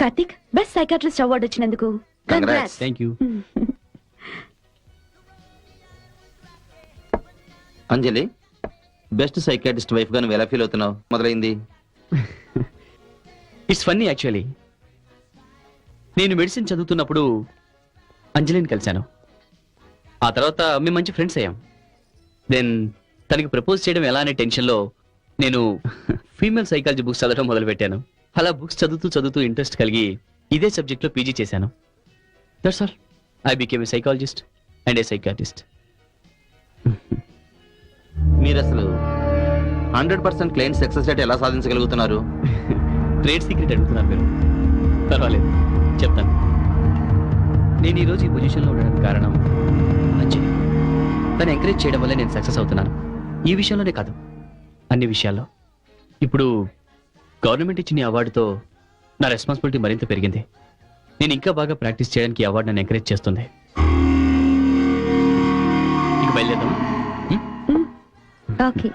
Karthik best psychiatrist award వచ్చినందుకు. Congrats. Thank you Anjali best psychiatrist వైఫ్గా నువ్వు ఎలా ఫీల్ అవుతున్నావు? మొదలైంది. ఇట్స్ ఫన్నీ యాక్చువల్లీ నేను మెడిసిన్ చదువుతున్నప్పుడు అంజలిని కలిశాను. ఆ తర్వాత మేము మంచి ఫ్రెండ్స్ అయ్యాం. దెన్ తనకి ప్రపోజ్ చేయడం ఎలా అనే టెన్షన్లో నేను ఫీమేల్ సైకాలజీ బుక్స్ చదవడం మొదలుపెట్టాను. అలా బుక్స్ చదువుతూ చదువుతూ ఇంట్రెస్ట్ కలిగి ఇదే సబ్జెక్ట్లో పీజీ చేశాను. That's all I became a psychologist and a psychiatrist మీరు అసలు hundred percent client success rate ఎలా సాధించగలుగుతున్నారు? ట్రేడ్ సీక్రెట్ అడుగుతున్నారు మీరు. పర్వాలేదు. చెప్తాను. నేను ఈరోజు ఈ పొజిషన్లో ఉండడానికి కారణం తను ఎంకరేజ్ చేయడం వల్ల నేను సక్సెస్ అవుతున్నాను. ఈ విషయంలోనే కాదు. అన్ని విషయాల్లో. ఇప్పుడు గవర్నమెంట్ ఇచ్చిన అవార్డుతో నా రెస్పాన్సిబిలిటీ మరింత పెరిగింది. నేను ఇంకా బాగా ప్రాక్టీస్ చేయడానికి అవార్డు నన్ను ఎంకరేజ్ చేస్తుంది. ఇక బయలుదేరదాం ఓకే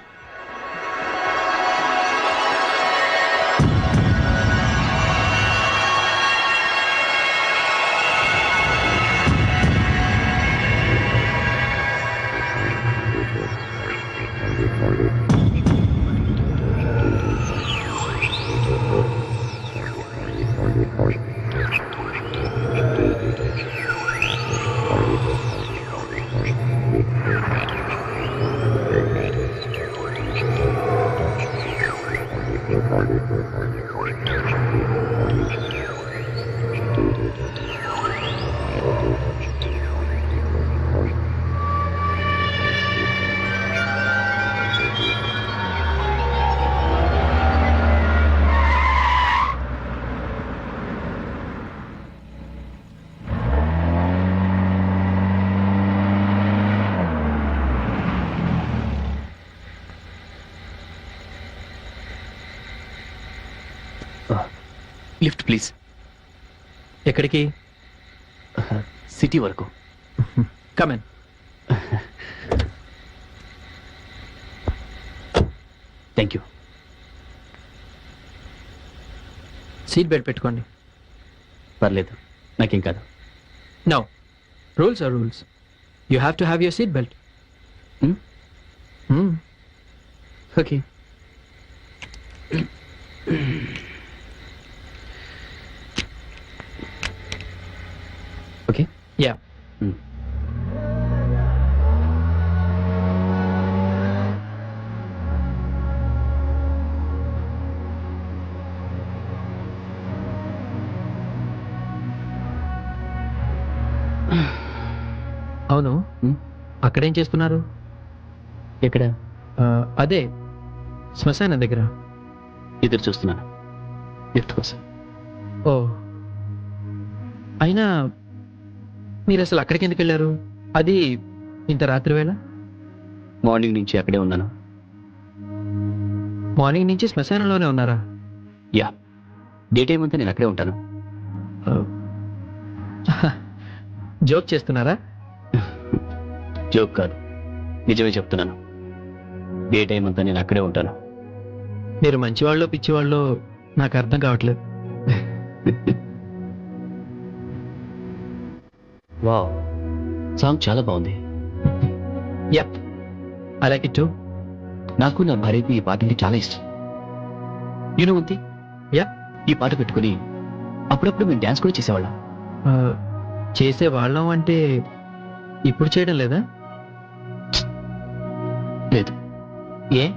లిఫ్ట్ ప్లీజ్. ఎక్కడికి? సిటీ వరకు. Come on thank you seat belt పెట్టుకోండి. పర్లేదు. నాకేం కాదు. No rules are rules you have to have your seat belt okay అక్కడేం చేస్తున్నారు ఎక్కడ? అదే శ్మశానం దగ్గర. ఎదురు చూస్తున్నాను. లిఫ్ట్ కోసం. ఓ. అయినా మీరు అసలు అక్కడికి ఎందుకు వెళ్ళారు? అది ఇంత రాత్రి వేళ? మార్నింగ్ నుంచి అక్కడే ఉన్నాను. మార్నింగ్ నుంచి శ్మశానంలోనే ఉన్నారా? యా. డే టైం అంతా నేను అక్కడే ఉంటాను. జోక్ చేస్తున్నారా? జోక్ కాదు. నిజమే చెప్తున్నాను. డే టైం అంతా నేను అక్కడే ఉంటాను. మీరు మంచివాళ్ళు పిచ్చివాళ్ళు నాకు అర్థం కావట్లేదు. వావ్. సాంగ్ చాలా బాగుంది. యప్ ఐ లైక్ ఇట్ నాకు నా భార్యకి ఈ పాట అంటే చాలా ఇష్టం. యూనో ఉంది యా ఈ పాట పెట్టుకుని అప్పుడప్పుడు మేము డ్యాన్స్ కూడా చేసేవాళ్ళం. చేసే వాళ్ళం అంటే ఇప్పుడు చేయడం లేదు? ఏ?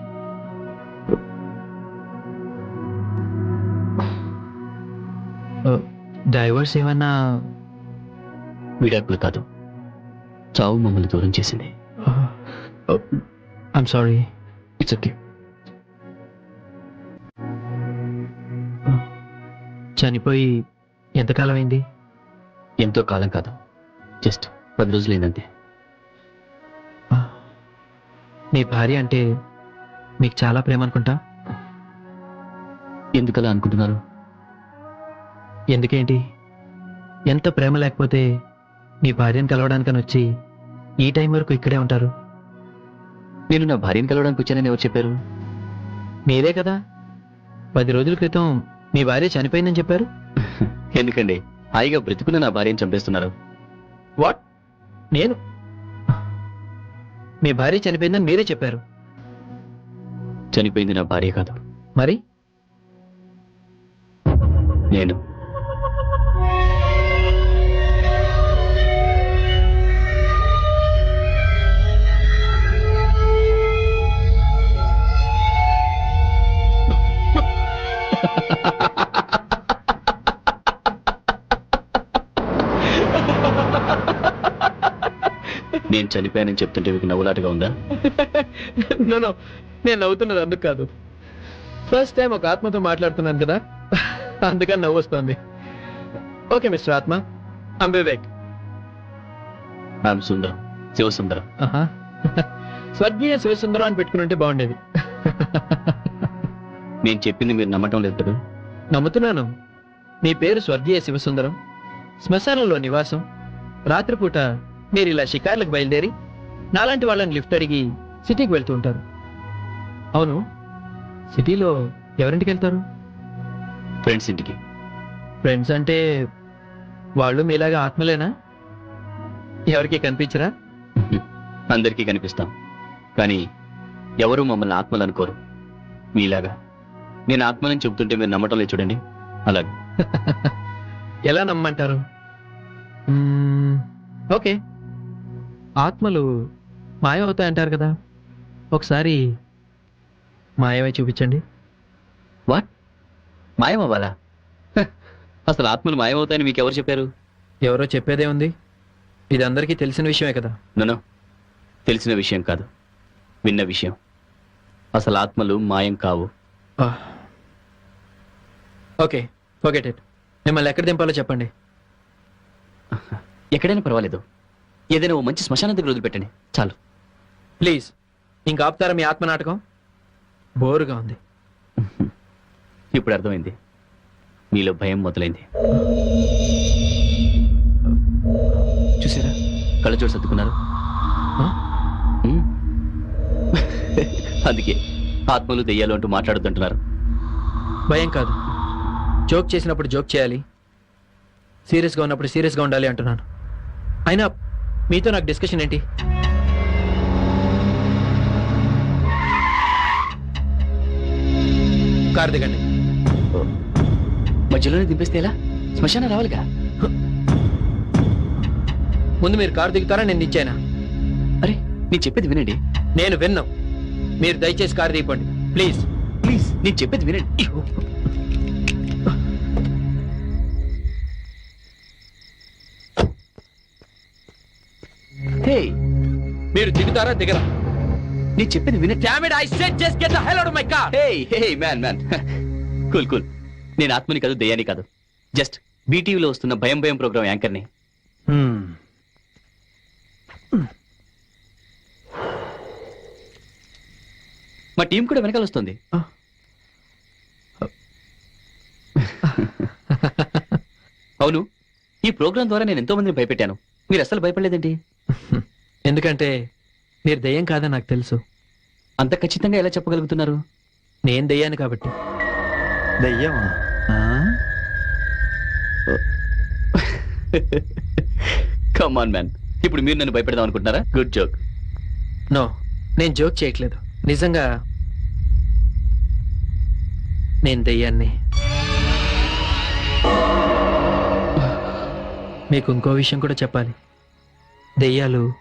డైవర్స్ ఏమన్నా విడాకులు కాదు. చావు మమ్మల్ని దూరం చేసింది. ఐమ్ సారీ ఇట్స్ ఓకే చనిపోయి ఎంతకాలం అయింది ఎంతో కాలం కాదు. జస్ట్ పది రోజులైందంతే. మీ భార్య అంటే మీకు చాలా ప్రేమ అనుకుంటా? ఎందుకలా అనుకుంటున్నారు? ఎందుకేంటి? ఎంత ప్రేమ లేకపోతే మీ భార్యను కలవడానికని వచ్చి ఈ టైం వరకు ఇక్కడే ఉంటారు? నేను నా భార్యను కలవడానికి వచ్చానని ఎవరు చెప్పారు? మీరే కదా. పది రోజుల క్రితం మీ భార్య చనిపోయిందని చెప్పారు? ఎందుకండి? హాయిగా బ్రతుకున్న నా భార్యను చంపేస్తున్నారు. వాట్? నేను? మీ భార్య చనిపోయిందని మీరే చెప్పారు. చనిపోయింది నా భార్య కాదు. మరి? నేను. నేను చనిపోయానని చెప్తుంటే మీకు నవ్వులాటగా ఉందా? నో నేను నవ్వుతున్నది అందుకు కాదు. ఫస్ట్ టైం ఒక ఆత్మతో మాట్లాడుతున్నాను కదా అందుకని నవ్వు వస్తుంది ఓకే మిస్టర్ ఆత్మ ఐమ్ వివేక్ ఐఎమ్ సుందరం శివసుందరం. స్వర్గీయ శివసుందరం అని పెట్టుకుని ఉంటే బాగుండేది. నేను చెప్పింది మీరు నమ్మటం లేదు కదా? నమ్ముతున్నాను. మీ పేరు స్వర్గీయ శివసుందరం శ్మశానంలో నివాసం. రాత్రిపూట మీరు ఇలా షికార్లకు బయలుదేరి నాలాంటి వాళ్ళని లిఫ్ట్ అడిగి సిటీకి వెళ్తూ ఉంటారు. అవును సిటీలో ఎవరింటికి వెళ్తారు? ఫ్రెండ్స్ ఇంటికి. ఫ్రెండ్స్ అంటే వాళ్ళు మీలాగా ఆత్మలేనా? ఎవరికి కనిపించరా? అందరికీ కనిపిస్తాం. కానీ ఎవరు మమ్మల్ని ఆత్మలు అనుకోరు. మీలాగా. నేను ఆత్మని చెబుతుంటే మీరు నమ్మటం లేదు చూడండి. అలాగే. ఎలా నమ్మంటారు? మ్మ్, ఓకే. ఆత్మలు మాయమవుతాయంటారు కదా. ఒకసారి మాయమై చూపించండి. వాట్ మాయం అవ్వాలా హ, అసలు ఆత్మలు మాయమవుతాయని మీకు ఎవరు చెప్పారు? ఎవరో చెప్పేదే ఉంది. ఇది అందరికీ తెలిసిన విషయమే కదా. నన్ను తెలిసిన విషయం కాదు. విన్న విషయం. అసలు ఆత్మలు మాయం కావు. ఓకే ఫర్గెట్ ఇట్ మిమ్మల్ని ఎక్కడ దింపాలో చెప్పండి. ఎక్కడైనా పర్వాలేదు. ఏదైనా ఓ మంచి శ్మశానం దగ్గర వదిలిపెట్టండి. చాలు. ప్లీజ్ ఇంకా ఆపుతారా మీ ఆత్మ నాటకం బోరుగా ఉంది. ఇప్పుడు అర్థమైంది. మీలో భయం మొదలైంది. చూసారా? కళ్ళ చోటు సర్దుకున్నారు? ఉమ్. అందుకే ఆత్మలు దెయ్యాలు అంటూ మాట్లాడుతుంటున్నారు భయం కాదు. జోక్ చేసినప్పుడు జోక్ చేయాలి. సీరియస్గా ఉన్నప్పుడు సీరియస్గా ఉండాలి అంటున్నాను. అయినా మీతో నాకు డిస్కషన్ ఏంటి? కారు దిగండి. మధ్యలోనే దింపేస్తే ఎలా? శ్మశానం రావాలిగా? ముందు మీరు కారు దిగుతారా? నేను ఇచ్చానా అరే నేను చెప్పేది వినండి. నేను విన్నాం. మీరు దయచేసి కారు దిగిపోండి. ప్లీజ్. ప్లీజ్ నేను చెప్పేది వినండి. మీరు దిగుతారా? దిగరా. నేను చెప్పేది Damn it, I said just get the hell out of my car! Hey hey man man cool cool నేను ఆత్మని కాదు దయ్యాని కాదు. జస్ట్ బీటీవీలో వస్తున్న భయం భయం ప్రోగ్రామ్ యాంకర్ని Hmm. మా టీం కూడా వెనకాల వస్తుంది. అవును ఈ ప్రోగ్రామ్ ద్వారా నేను ఎంతో మందిని భయపెట్టాను. మీరు అసలు భయపడలేదేంటి? ఎందుకంటే మీరు దెయ్యం కాదని నాకు తెలుసు. అంత ఖచ్చితంగా ఎలా చెప్పగలుగుతున్నారు? నేను దెయ్యాను కాబట్టి. దయ్యమా? కమాన్ మ్యాన్ ఇప్పుడు మీరు నన్ను భయపెడదాం అనుకుంటున్నారా? గుడ్ జోక్ నో నేను జోక్ చేయట్లేదు. నిజంగా నేను దెయ్యాన్ని. మీకు ఇంకో విషయం కూడా చెప్పాలి. దెయ్యాలు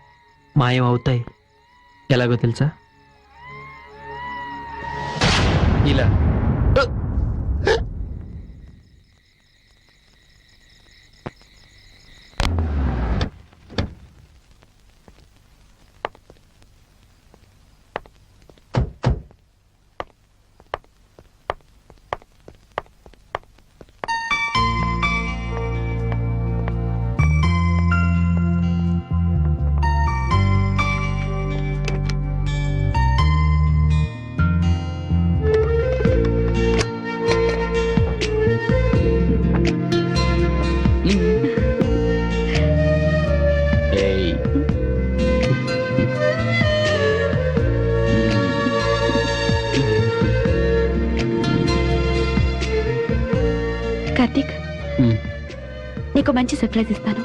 మాయం అవుతాయి. ఎలాగో తెలుసా? ఇలా. నీకు మంచి సర్ప్రైజ్ ఇస్తాను.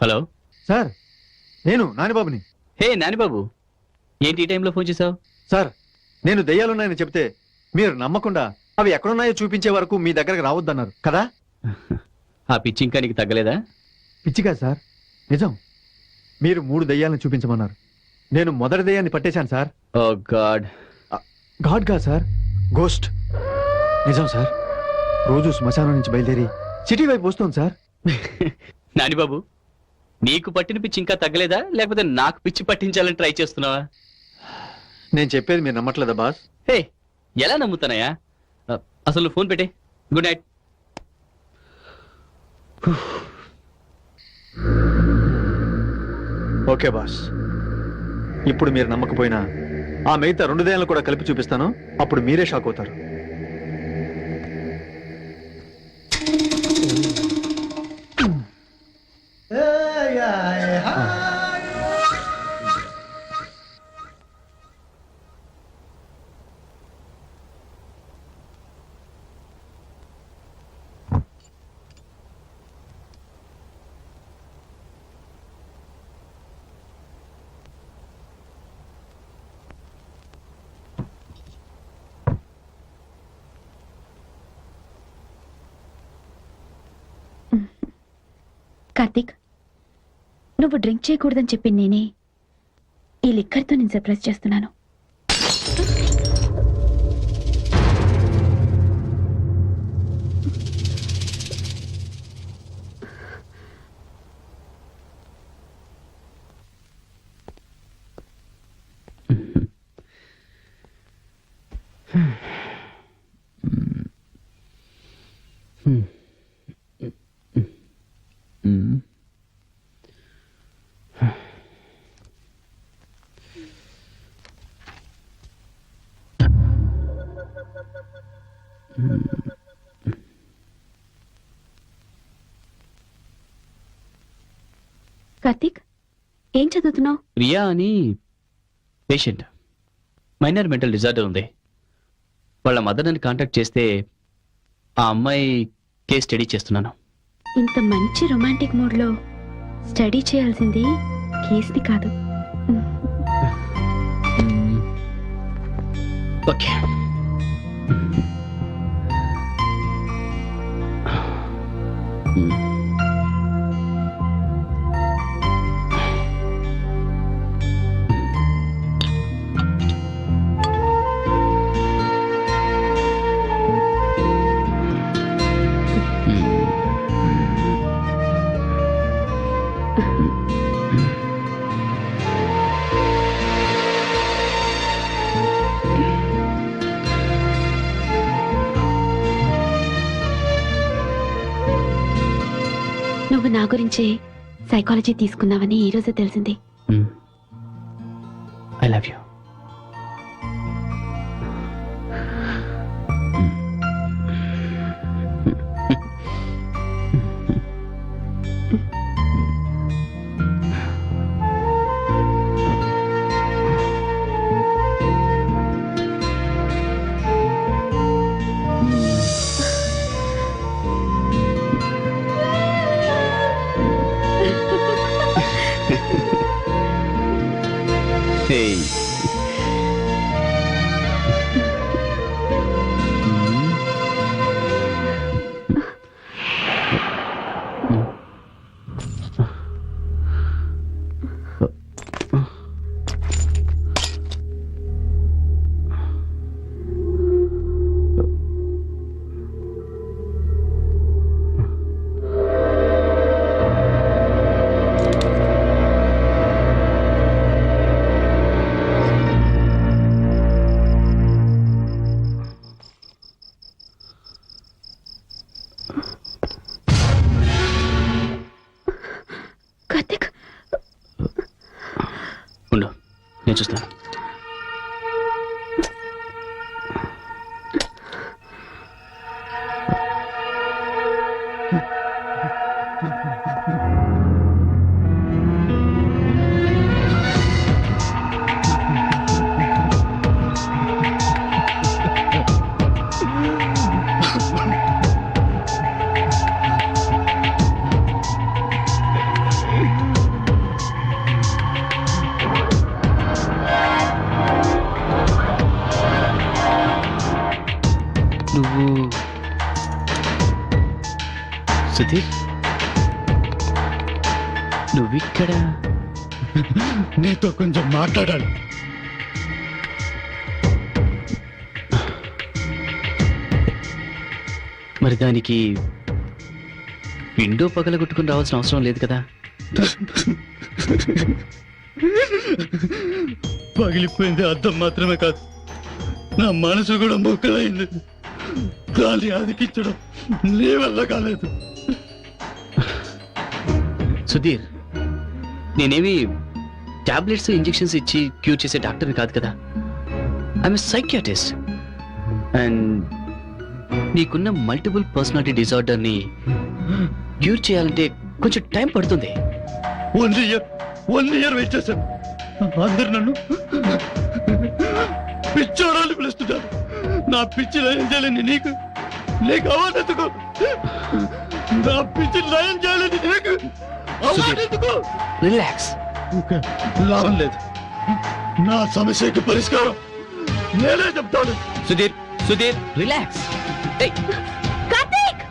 హలో సార్ నేను నానిబాబుని. హే నానిబాబు. ఏంటి ఈ టైంలో ఫోన్ చేసావు? సార్ నేను దెయ్యాలున్నాయని చెప్తే మీరు నమ్మకుండా అవి ఎక్కడున్నాయో చూపించే వరకు మీ దగ్గరకు రావద్దన్నారు కదా? ఆ పిచ్చి ఇంకా నీకు తగ్గలేదా? పిచ్చిగా సార్. నిజం. మీరు మూడు దెయ్యాలను చూపించమన్నారు. నేను మొదటి దెయ్యాన్ని పట్టేశాను సార్. Oh god. గాడ్గా సార్. గోస్ట్. నిజం సార్. రోజు శ్మశానం నుంచి బయలుదేరి సిటీ వైపు వస్తుంది సార్. నానిబాబు నీకు పట్టిన పిచ్చి ఇంకా తగ్గలేదా? లేకపోతే నాకు పిచ్చి పట్టించాలని ట్రై చేస్తున్నావా? నేను చెప్పేది మీరు నమ్మట్లేదా బాస్? హే ఎలా నమ్ముతానయ్యా? అ, అసలు ఫోన్ పెట్టే. Good night okay boss. ఇప్పుడు మీరు నమ్మకపోయినా ఆ మిగతా రెండు దెయ్యాలను కూడా కలిపి చూపిస్తాను. అప్పుడు మీరే షాక్ అవుతారు. కార్తీక్ నువ్వు డ్రింక్ చేయకూడదని చెప్పి నేనే ఈ లిక్కర్తో నేను సర్ప్రైజ్ చేస్తున్నాను. కార్తీక్ ఏం చదువుతున్నావు? రియా అని పేషెంట్. మైనర్ మెంటల్ డిజార్డర్ ఉంది. వాళ్ళ మదర్ నన్ను కాంటాక్ట్ చేస్తే ఆ అమ్మాయి కేస్ స్టడీ చేస్తున్నాను. ఇంత మంచి రొమాంటిక్ మూడ్లో స్టడీ చేయాల్సింది కేస్ని కాదు. ఓకే. నువ్వు గురించి సైకాలజీ తీసుకున్నావని ఈ రోజు తెలిసింది. నేను చూస్తాను సుధీర్? నువ్విక్కడ? నీతో కొంచెం మాట్లాడాలి. మరి దానికి విండో పగలగొట్టుకుని రావాల్సిన అవసరం లేదు కదా? పగిలిపోయింది అద్దం మాత్రమే కాదు. నా మనసు కూడా మొక్కలైంది. దాన్ని అదికించడం నీ వల్ల కాలేదు. సుధీర్ నేనేమి టాబ్లెట్స్ ఇంజెక్షన్స్ ఇచ్చి క్యూర్ చేసే డాక్టర్ని కాదు కదా. I'm psychiatrist. అండ్ నీకున్న మల్టిపుల్ పర్సనాలిటీ డిజార్డర్ని క్యూర్ చేయాలంటే కొంచెం టైం పడుతుంది. One year one year wait చేశాను. అందరు నన్ను పిచ్చోరాలు పిలుస్తున్నారు. నా పిచ్చి లయం చేయాలని నీకు నీకు అవార్డు నా పిచ్చి లయం చేయాలని నీకు. రిలాక్స్ లాభం లేదు. నా సమస్యకి పరిష్కారం నేనే చెప్తాను. సుధీర్ సుధీర్. రిలాక్స్ కార్తీక్